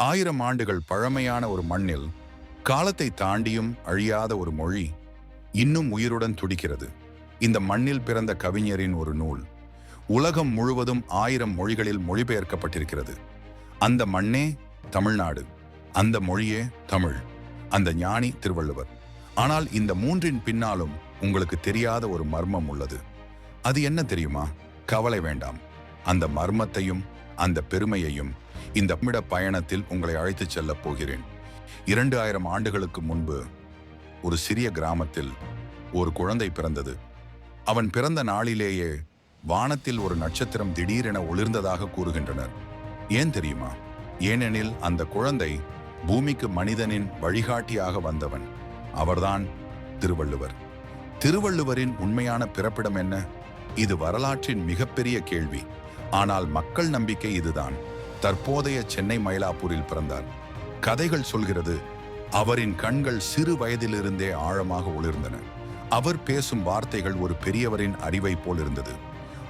ஆயிரம் ஆண்டுகள் பழமையான ஒரு மண்ணில் காலத்தை தாண்டியும் அழியாத ஒரு மொழி இன்னும் உயிருடன் துடிக்கிறது. இந்த மண்ணில் பிறந்த கவிஞரின் ஒரு நூல் உலகம் முழுவதும் ஆயிரம் மொழிகளில் மொழிபெயர்க்கப்பட்டிருக்கிறது. அந்த மண்ணே தமிழ்நாடு அந்த மொழியே தமிழ் அந்த ஞானி திருவள்ளுவர். ஆனால் இந்த மூன்றின் பின்னாலும் உங்களுக்கு தெரியாத ஒரு மர்மம் உள்ளது. அது என்ன தெரியுமா? கவலை வேண்டாம். அந்த மர்மத்தையும் அந்த பெருமையையும் இந்த மிட பயணத்தில் உங்களை அழைத்துச் செல்லப் போகிறேன். இரண்டு ஆயிரம் ஆண்டுகளுக்கு முன்பு ஒரு சிறிய கிராமத்தில் ஒரு குழந்தை பிறந்தது. அவன் பிறந்த நாளிலேயே வானத்தில் ஒரு நட்சத்திரம் திடீரென ஒளிர்ந்ததாக கூறுகின்றனர். ஏன் தெரியுமா? ஏனெனில் அந்த குழந்தை பூமிக்கு மனிதனின் வழிகாட்டியாக வந்தவன். அவர்தான் திருவள்ளுவர். திருவள்ளுவரின் உண்மையான பிறப்பிடம் என்ன? இது வரலாற்றின் மிகப்பெரிய கேள்வி. ஆனால் மக்கள் நம்பிக்கை இதுதான். தற்போதைய சென்னை மயிலாப்பூரில் பிறந்தார். கதைகள் சொல்கிறது அவரின் கண்கள் சிறு வயதிலிருந்தே ஆழமாக ஒளிர்ந்தன. அவர் பேசும் வார்த்தைகள் ஒரு பெரியவரின் அறிவை போல் இருந்தது.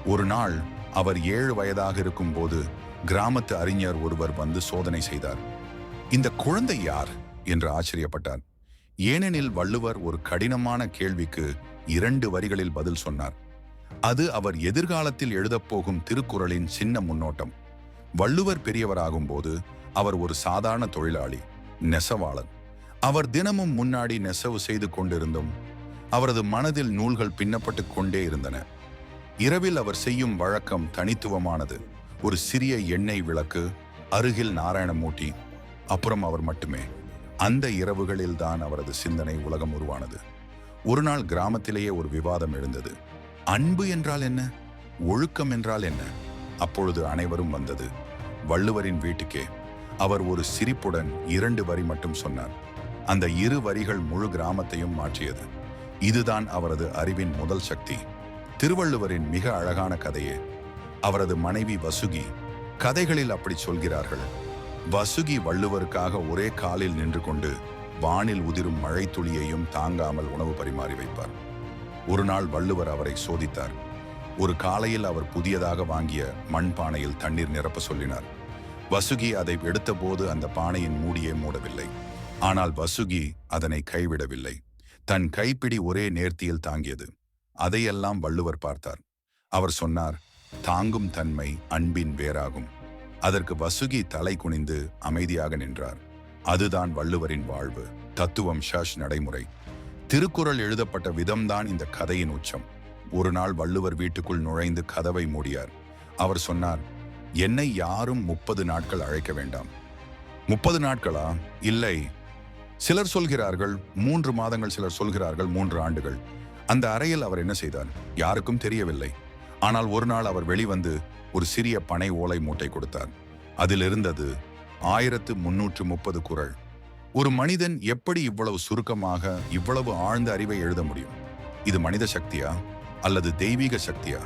ஒரு நாள் அவர் ஏழு வயதாக இருக்கும்போது கிராமத்து அறிஞர் ஒருவர் வந்து சோதனை செய்தார். இந்த குழந்தை யார்? என்று ஆச்சரியப்பட்டார். ஏனெனில் வள்ளுவர் ஒரு கடினமான கேள்விக்கு இரண்டு வரிகளில் பதில் சொன்னார். அது அவர் எதிர்காலத்தில் எழுதப்போகும் திருக்குறளின் சின்ன முன்னோட்டம். வள்ளுவர் பெரியவராகும் போது அவர் ஒரு சாதாரண தொழிலாளி நெசவாளன். அவர் தினமும் முன்னாடி நெசவு செய்து கொண்டிருந்தும் அவரது மனதில் நூல்கள் பின்னப்பட்டு கொண்டே இருந்தன. இரவில் அவர் செய்யும் வழக்கம் தனித்துவமானது. ஒரு சிறிய எண்ணெய் விளக்கு அருகில் நாராயணமூர்த்தி அப்புறம் அவர் மட்டுமே. அந்த இரவுகளில் தான் அவரது சிந்தனை உலகம் உருவானது. ஒரு நாள் கிராமத்திலேயே ஒரு விவாதம் எழுந்தது. அன்பு என்றால் என்ன? ஒழுக்கம் என்றால் என்ன? அப்பொழுது அனைவரும் வந்தது. வள்ளுவரின் வீட்டுக்கே அவர் ஒரு சிரிப்புடன் இரண்டு வரி மட்டும் சொன்னார். அந்த இரு வரிகள் முழு கிராமத்தையும் மாற்றியது. இதுதான் அவரது அறிவின் முதல் சக்தி. திருவள்ளுவரின் மிக அழகான கதையே. அவரது மனைவி வசுகி கதைகளில் அப்படி சொல்கிறார்கள். வசுகி வள்ளுவருக்காக ஒரே காலில் நின்று கொண்டு வானில் உதிரும் மழை துளியையும் தாங்காமல் உணவு பரிமாறி வைப்பார். ஒரு நாள் வள்ளுவர் அவரை சோதித்தார். ஒரு காலையில் அவர் புதியதாக வாங்கிய மண் பானையில் தண்ணீர் நிரப்ப சொல்லினார். வசுகி அதை எடுத்தபோது அந்த பானையின் மூடியே மூடவில்லை. ஆனால் வசுகி அதனை கைவிடவில்லை. தன் கைப்பிடி ஒரே நேர்த்தியில் தாங்கியது. அதையெல்லாம் வள்ளுவர் பார்த்தார். அவர் சொன்னார் தாங்கும் தன்மை அன்பின் வேறாகும். அதற்கு வசுகி தலை குனிந்து அமைதியாக நின்றார். அதுதான் வள்ளுவரின் வாழ்வு. தத்துவம் ஷஷ் நடைமுறை. திருக்குறள் எழுதப்பட்ட விதம்தான் இந்த கதையின் உச்சம். ஒரு நாள் வள்ளுவர் வீட்டுக்குள் நுழைந்து கதவை மூடியார். அவர் சொன்னார் என்னை யாரும் முப்பது நாட்கள் அழைக்க வேண்டாம். முப்பது நாட்களா? இல்லை. சிலர் சொல்கிறார்கள் மூன்று மாதங்கள் சிலர் சொல்கிறார்கள் மூன்று ஆண்டுகள். அந்த அறையில் அவர் என்ன செய்தார்? யாருக்கும் தெரியவில்லை. ஆனால் ஒரு நாள் அவர் வெளிவந்து ஒரு சிறிய பனை ஓலை மூட்டை கொடுத்தார். அதில் இருந்தது ஆயிரத்து முன்னூற்று முப்பது குறள். ஒரு மனிதன் எப்படி இவ்வளவு சுருக்கமாக இவ்வளவு ஆழ்ந்த அறிவை எழுத முடியும்? இது மனித சக்தியா? அல்லது தெய்வீக சக்தியா?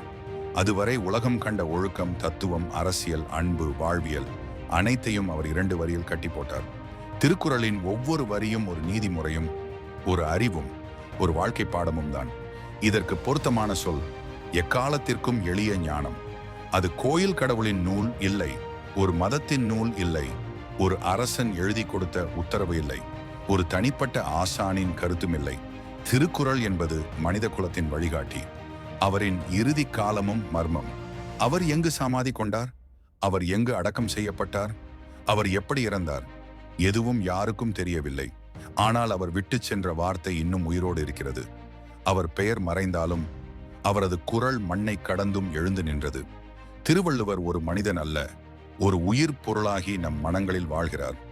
அதுவரை உலகம் கண்ட ஒழுக்கம் தத்துவம் அரசியல் அன்பு வாழ்வியல் அனைத்தையும் அவர் இரண்டு வரியில் கட்டி போட்டார் திருக்குறளின் ஒவ்வொரு வரியும் ஒரு நீதிமுறையும் ஒரு அறிவும் ஒரு வாழ்க்கை பாடமும் தான். இதற்கு பொருத்தமான சொல் எக்காலத்திற்கும் எளிய ஞானம். அது கோயில் கடவுளின் நூல் இல்லை ஒரு மதத்தின் நூல் இல்லை ஒரு அரசன் எழுதி கொடுத்த உத்தரவு இல்லை ஒரு தனிப்பட்ட ஆசானின் கருத்தும் இல்லை. திருக்குறள் என்பது மனித குலத்தின் வழிகாட்டி. அவரின் இறுதி காலமும் மர்மம். அவர் எங்கு சமாதி கொண்டார்? அவர் எங்கு அடக்கம் செய்யப்பட்டார்? அவர் எப்படி இறந்தார்? எதுவும் யாருக்கும் தெரியவில்லை. ஆனால் அவர் விட்டுச் சென்ற வார்த்தை இன்னும் உயிரோடு இருக்கிறது. அவர் பெயர் மறைந்தாலும் அவரது குரல் மண்ணை கடந்தும் எழுந்து நின்றது. திருவள்ளுவர் ஒரு மனிதன் அல்ல ஒரு உயிர் பொருளாகி நம் மனங்களில் வாழ்கிறார்.